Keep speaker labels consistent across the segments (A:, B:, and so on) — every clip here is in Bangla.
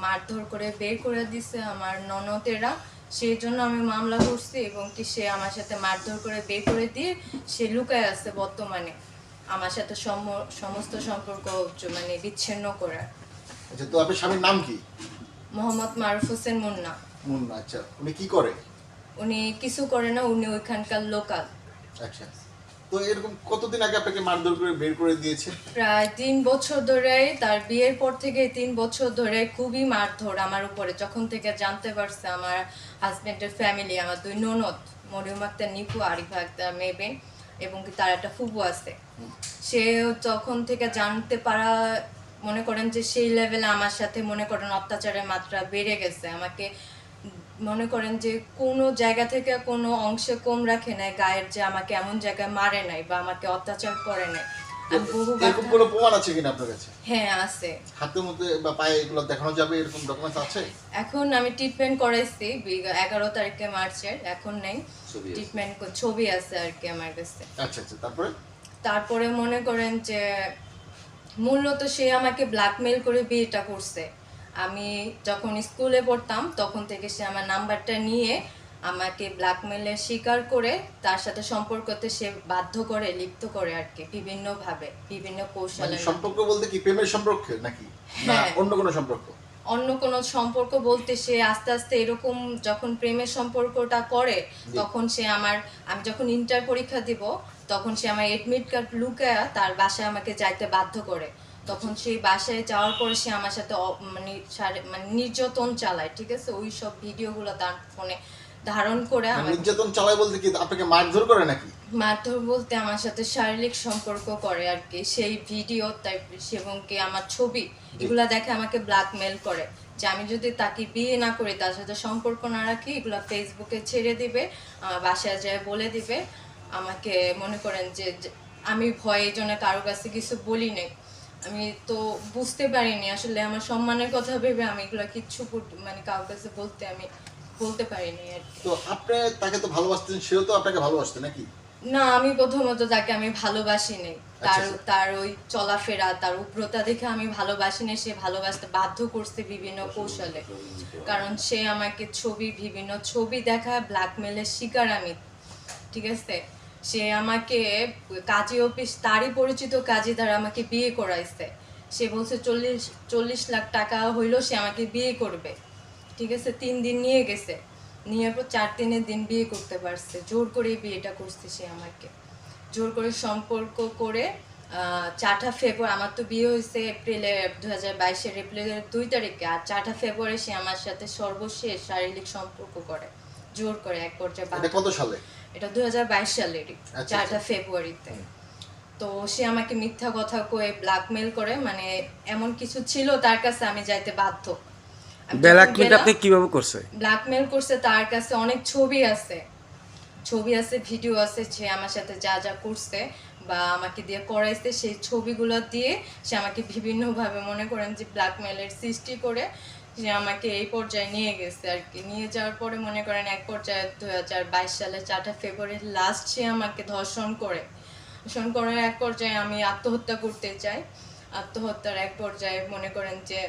A: মারধর করে বের করে দিছে আমার ননদেরা। সেই জন্য আমি মামলা করছি এবং কি সে আমার সাথে মারধর করে বের করে দিয়ে সে লুকায় আছে বর্তমানে আমার সাথে সম- সমস্ত সম্পর্ক মানে বিচ্ছিন্ন করে
B: আচ্ছা তো আপনার স্বামীর নাম কি?
A: মোহাম্মদ মারুফ হোসেন মুন্না।
B: মুন্না আচ্ছা। উনি কি করে?
A: উনি কিছু করে না উনি ওইখানকার লোকাল।
B: আচ্ছা। তো এরকম কতদিন আগে আপনাকে মারধর করে বের করে দিয়েছে?
A: প্রায় তিন বছর ধরে তার বিয়ের পর থেকে তিন বছর ধরে খুবই মারধর আমার উপরে। যখন থেকে জানতে পারছে আমার হাজবেন্ডের ফ্যামিলি আমার দুই ননদ মরিয়ম আক্তার নিপু আরিফা আক্তার মেবে এবং কি তার একটা ফুপু আছে। সে তখন থেকে জানতে পারা মনে করেন যে সেই লেভেলে আমার সাথে মনে করেন অত্যাচারের মাত্রা বেড়ে গেছে। আমাকে মনে করেন যে কোনো জায়গা থেকে কোনো অংশে কম রাখে নাই গায়ের যে আমাকে এমন জায়গায় মারে নাই বা আমাকে অত্যাচার করে নাই।
B: এরকম কোনো প্রমাণ আছে কিনা আপনার কাছে?
A: হ্যাঁ আছে।
B: হাতের মধ্যে বা পায়ে এগুলো দেখানো যাবে? এরকম ডকুমেন্টস আছে?
A: এখন আমি ট্রিটমেন্ট করাইছি এগারো তারিখে মার্চের এখন নেই।
C: ছবি আছে।
A: ট্রিটমেন্ট ছবি আছে আর কি আমার কাছে।
B: আচ্ছা আচ্ছা তারপরে?
A: তারপরে মনে করেন যে মূলত সে আমাকে ব্ল্যাকমেল করে বিয়েটা করছে। আমি যখন স্কুলে পড়তাম তখন থেকে সে আমার নাম্বারটা নিয়ে আমাকে ব্ল্যাকমেলের শিকার করে তার সাথে সম্পর্কতে সে বাধ্য করে লিপ্ত করে আর কি বিভিন্নভাবে বিভিন্ন
B: মানে
A: কৌশলে
B: সম্পর্ক বলতে কি প্রেমের সম্পর্ক নাকি? না
A: হ্যাঁ।
B: অন্য কোনো সম্পর্ক?
A: অন্য কোনো সম্পর্ক বলতে সে আস্তে আস্তে এরকম যখন প্রেমের সম্পর্কটা করে তখন সে আমার আমি যখন ইন্টার পরীক্ষা দিব তখন সে আমার এডমিট কার্ড লুকায়া তার বাসায় আমাকে যাইতে বাধ্য করে। তখন সেই বাসায় যাওয়ার পরে সে আমার সাথে মানে মানে নির্যাতন চালায় ঠিক আছে? ওই সব ভিডিওগুলো তার ফোনে ধারণ করে
B: মানে নির্যাতন চালায় বলতে কি আপনাকে মারধর করে নাকি?
A: মারধর বলতে আমার সাথে শারীরিক সম্পর্ক করে আর কি। সেই ভিডিও তাই এবং কি আমার ছবি এগুলা দেখে আমাকে ব্ল্যাকমেল করে যে আমি যদি তাকে বিয়ে না করি তার সাথে সম্পর্ক না রাখি এগুলা ফেসবুকে ছেড়ে দিবে আমার বাসায় যায় বলে দিবে। আমাকে মনে করেন যে যে আমি ভয়ে জন্য কারও কাছে কিছু বলি নাই। আমি তো বুঝতে পারিনি আসলে আমার সম্মানের কথা ভেবে আমি এগুলা কিচ্ছু মানে কাছে বলতে আমি বলতে পারিনি আর
B: তো আপনি তাকে তো ভালোবাসতেন সেও তো আপনাকে ভালোবাসতেন নাকি?
A: না আমি প্রথমত তাকে আমি ভালোবাসি নেই তার
B: আচ্ছা।
A: তার ওই চলাফেরা তার উগ্রতা দেখে আমি ভালোবাসি সে ভালোবাসতে বাধ্য করছে বিভিন্ন কৌশলে। কারণ সে আমাকে ছবি বিভিন্ন ছবি দেখায় ব্ল্যাকমেলের শিকার আমি ঠিক আছে? সে আমাকে, কাজী অফিস, তারই পরিচিত কাজী দ্বারা আমাকে বিয়ে করাইছে। সে বলছে, চল্লিশ চল্লিশ লাখ টাকা হইলেও সে আমাকে বিয়ে করবে। ঠিক আছে, তিন দিন নিয়ে গেছে। নিয়ে পর চার দিনের দিন বিয়ে করতে পারছে। জোর করে বিয়েটা করছে সে আমাকে। জোর করে সম্পর্ক করে চারটা ফেব্রুয়ারি, আমার তো বিয়ে হয়েছে এপ্রিলে দু হাজার বাইশের এপ্রিলের দুই তারিখে, আর চারটা ফেব্রুয়ারি সে আমার সাথে সর্বশেষ শারীরিক সম্পর্ক করে। জোর করে এক পর্যায়ে
B: এটা কত সালে?
A: এটা দুই হাজার বাইশ সালেরই
B: আচ্ছা,
A: চারটা
B: আচ্ছা।
A: ফেব্রুয়ারিতে তো সে আমাকে মিথ্যা কথা কয়ে ব্ল্যাকমেল করে মানে এমন কিছু ছিল তার কাছে আমি যাইতে বাধ্য।
D: ব্ল্যাকমেল আপনি কীভাবে করছে?
A: ব্ল্যাকমেল করছে তার কাছে অনেক ছবি আছে। ছবি আছে ভিডিও আছে সে আমার সাথে যা যা করছে বা আমাকে দিয়ে করাইছে সেই ছবিগুলো দিয়ে সে আমাকে বিভিন্নভাবে মনে করেন যে ব্ল্যাকমেলের সৃষ্টি করে সে আমাকে এই পর্যায়ে নিয়ে গেছে আর কি। নিয়ে যাওয়ার পরে মনে করেন এক পর্যায়ে দু হাজার বাইশ সালে চারটা ফেব্রুয়ারি লাস্ট সে আমাকে ধর্ষণ করে। ধর্ষণ করার এক পর্যায়ে আমি আত্মহত্যা করতে চাই। আত্মহত্যার এক পর্যায়ে মনে করেন যে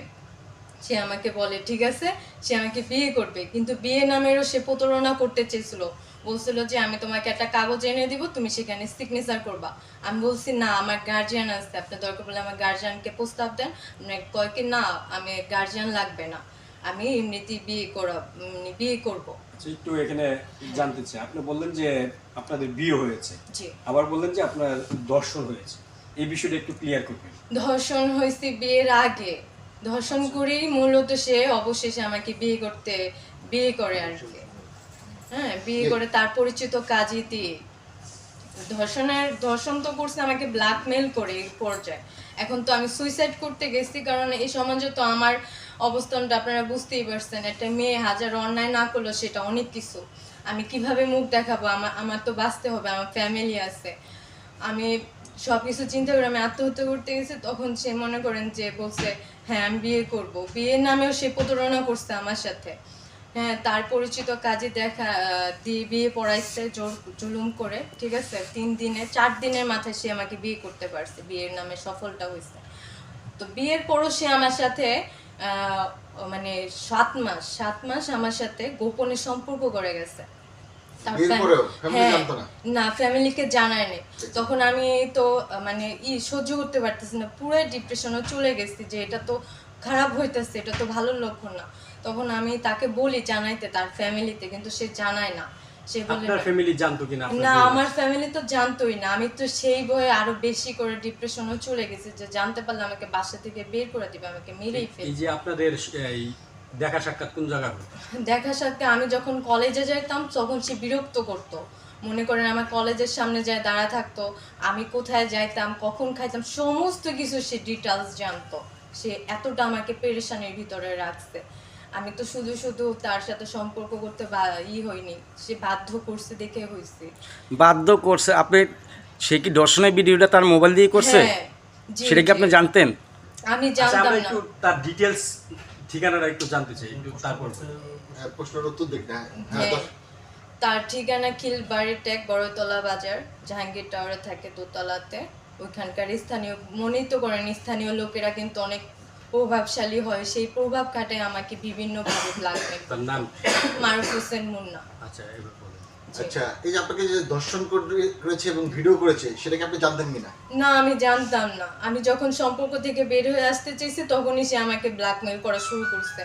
A: সে আমাকে বলে ঠিক আছে সে আমাকে বিয়ে করবে। কিন্তু বিয়ে নামেরও সে প্রতারণা করতে চেয়েছিল। বলছিল যে আমি তোমাকে একটা কাগজ এনে দিব তুমি সেখানে সিগনেচার করবা। আমি বলছি না আমার গার্জিয়ান আছে। আপনার দরকার পড়লে আমার গার্জিয়ানকে প্রস্তাব দেন। কয় কি না আমি গার্জিয়ান লাগবে না। আমি এমনিতেই বিয়ে করা বিয়ে করব।
E: আচ্ছা, একটু এখানে জানতে চাই। আপনি বললেন যে আপনাদের বিয়ে হয়েছে।
A: জি।
E: আবার বললেন যে আপনার দর্শন হয়েছে। এই বিষয়টা একটু ক্লিয়ার করবেন।
A: ধর্ষণ হয়েছে বিয়ের আগে। ধর্ষণ করেই মূলত সে অবশেষে আমাকে বিয়ে করতে, বিয়ে করে আর কি। হ্যাঁ বিয়ে করে তার পরিচিত কাজই দিয়ে। ধর্ষণের, ধর্ষণ তো করছে আমাকে ব্ল্যাকমেল করে এই পর্যায়ে। এখন তো আমি সুইসাইড করতে গেছি, কারণ এই সমাজে তো আমার অবস্থানটা আপনারা বুঝতেই পারছেন, একটা মেয়ে হাজার অন্যায় না করল সেটা অনেক কিছু। আমি কীভাবে মুখ দেখাবো? আমার আমার তো বাঁচতে হবে, আমার ফ্যামিলি আছে। আমি সব কিছু চিন্তা করে আমি আত্মহত্যা করতে গেছি, তখন সে মনে করেন যে বলছে হ্যাঁ আমি বিয়ে করব। বিয়ের নামেও সে প্রতারণা করছে আমার সাথে। হ্যাঁ তার পরিচিত কাজে দেখা দিয়ে বিয়ে পড়াইছে, জোর, জুলুম করে, ঠিক আছে? তিন দিনে, চার দিনের মাথায় সে আমাকে বিয়ে করতে পারছে, বিয়ের নামে সফলটা হয়েছে। তো বিয়ের পরও সে আমার সাথে মানে সাত মাস সাত মাস আমার সাথে গোপনে সম্পর্ক করে গেছে।
B: না?
A: না ফ্যামিলিকে জানায়নি। তখন আমি তো মানে ই সহ্য করতে পারতেছি না। ডিপ্রেশনে চলে গেছি যে এটা তো খারাপ হইতেছে এটা তো ভালো লক্ষণ না। তখন আমি তাকে বলি জানাইতে তার ফ্যামিলিতে কিন্তু সে জানায় না। সে বলে
E: ফ্যামিলি জানতো কিনা
A: না আমার ফ্যামিলি তো জানতোই না। আমি তো সেই ভয়ে আরও বেশি করে ডিপ্রেশনে চলে গেছি যে জানতে পারলে আমাকে বাসা থেকে বের করে দিবে আমাকে মেরেই
E: এই
A: ফেলবে।
E: যে আপনাদের এই দেখা সাক্ষাৎ কোন জায়গা
A: দেখা সাথে আমি যখন কলেজে যাইতাম তখন সে বিরক্ত করতো। মনে করেন আমার কলেজের সামনে যায় দাঁড়া থাকতো আমি কোথায় যাইতাম কখন খাইতাম সমস্ত কিছু সে ডিটেলস জানতো। সে এতটা আমাকে পেরেশানির ভিতরে রাখছে। আমি তো শুধু শুধু তার সাথে সম্পর্ক করতে বা- ই হয়নি সে বাধ্য করছে দেখে হয়েছে
C: বাধ্য করছে? আপনি সে কি দর্শনের ভিডিওটা তার মোবাইল দিয়ে করছে?
A: হ্যাঁ,
C: সেটা কি আপনি জানতেন?
A: আমি
E: আচ্ছা
A: জানতাম না।
E: তার ডিটেলস ঠিকানাটা একটু জানতে চাই একটু তারপর
B: হ্যাঁ, প্রশ্নের উত্তর দেখ না হ্যাঁ
A: হ্যাঁ তার ঠিকানা খিলবাড়ি টেক বড়তলা বাজার জাহাঙ্গীর টাওয়ারে থাকে দোতলাতে। ওইখানকার স্থানীয় মনিত তো করেন স্থানীয় লোকেরা কিন্তু অনেক প্রভাবশালী হয়। সেই প্রভাব কাটে আমাকে বিভিন্নভাবে লাগবে।
E: তার নাম?
A: মারুফ হোসেন মুন্না।
E: আচ্ছা।
B: আচ্ছা এই যে আপনাকে যে দর্শন করেছে এবং ভিডিও করেছে সেটাকে আপনি জানতেন কিনা?
A: না আমি জানতাম না। আমি যখন সম্পর্ক থেকে বের হয়ে আসতে চাইছি তখনই সে আমাকে ব্ল্যাকমেল করা শুরু করছে।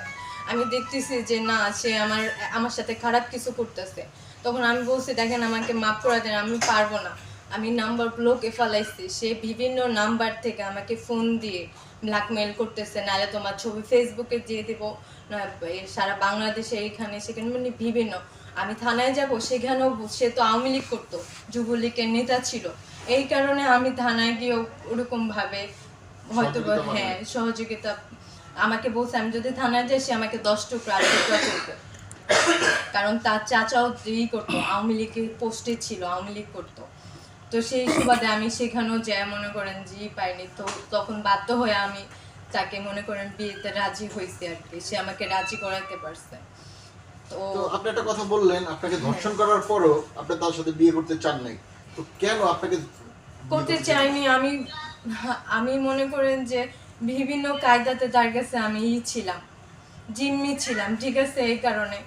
A: আমি দেখতেছি যে না সে আমার আমার সাথে খারাপ কিছু করতেছে। তখন আমি বলছি দেখেন আমাকে মাফ করে দেন আমি পারব না। আমি নাম্বার ব্লকে ফেলাইছি। সে বিভিন্ন নাম্বার থেকে আমাকে ফোন দিয়ে ব্ল্যাকমেল করতেছে। নাহলে তোমার ছবি ফেসবুকে দিয়ে দিব না সারা বাংলাদেশে এইখানে সেখানে মানে বিভিন্ন। আমি থানায় যাব সেখানেও সে তো আওয়ামী লীগ করতো যুবলীগের নেতা ছিল। এই কারণে আমি থানায় গিয়েও ওরকম ভাবে হয়তো হ্যাঁ সহযোগিতা আমাকে বলছে আমি যদি থানায় যাই সে আমাকে দশ টুকরা টুকরা করবে। কারণ তার চাচাও ই করতো আওয়ামী লীগের পোস্টে ছিল আওয়ামী লীগ করতো। তো সেই সুবাদে আমি সেখানেও যাই মনে করেন জি পাইনি। তো তখন বাধ্য হয়ে আমি তাকে মনে করেন বিয়েতে রাজি হয়েছি আর কি। সে আমাকে রাজি করাতে পারছে।
B: তো আপনি একটা কথা বললেন আপনাকে ধর্ষণ করার পরও আপনি তার সাথে বিয়ে করতে চান নাই। তো কেন আপনাকে
A: করতে চাইনি আমি আমি মনে করেন যে বিভিন্ন কায়দাতে তার কাছে আমি ই ছিলাম জিম্মি ছিলাম ঠিক আছে এই কারণে।